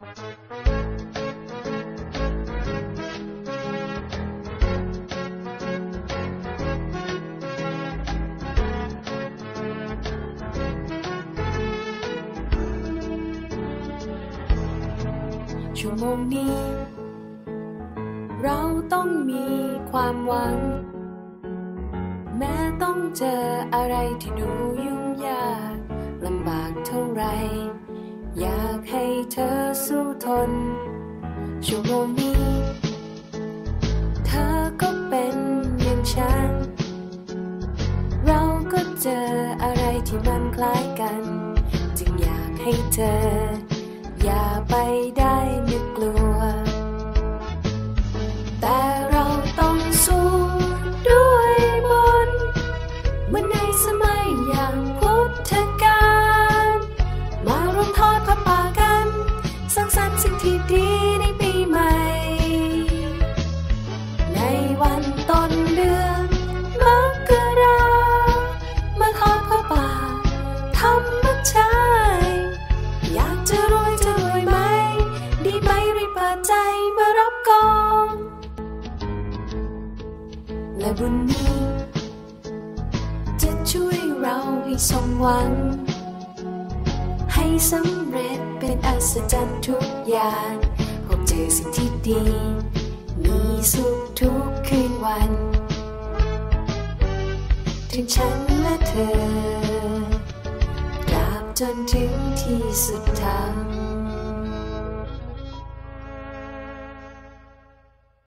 ชั่วโมงนี้ เราต้องมีความหวัง แม้ต้องเจออะไรที่ดูยุ่งยากลำบากเท่าไร สู้ทนชั่วโมงนี้ เธอก็เป็นอย่างฉัน เราก็เจออะไรที่มันคล้ายกัน จึงอยากให้เธอ อย่าไปได้นึกกลัว แต่เราต้องสู้ด้วยมนเหมื่อนในสมัย บุญนี้ จะช่วยเราให้สมหวัง ให้สำเร็จเป็นอัศจรรย์ทุกอย่างพบเจอสิ่งที่ดี มีสุขทุกคืนวัน ถึงฉันและเธอตราบจนถึงที่สุดทาง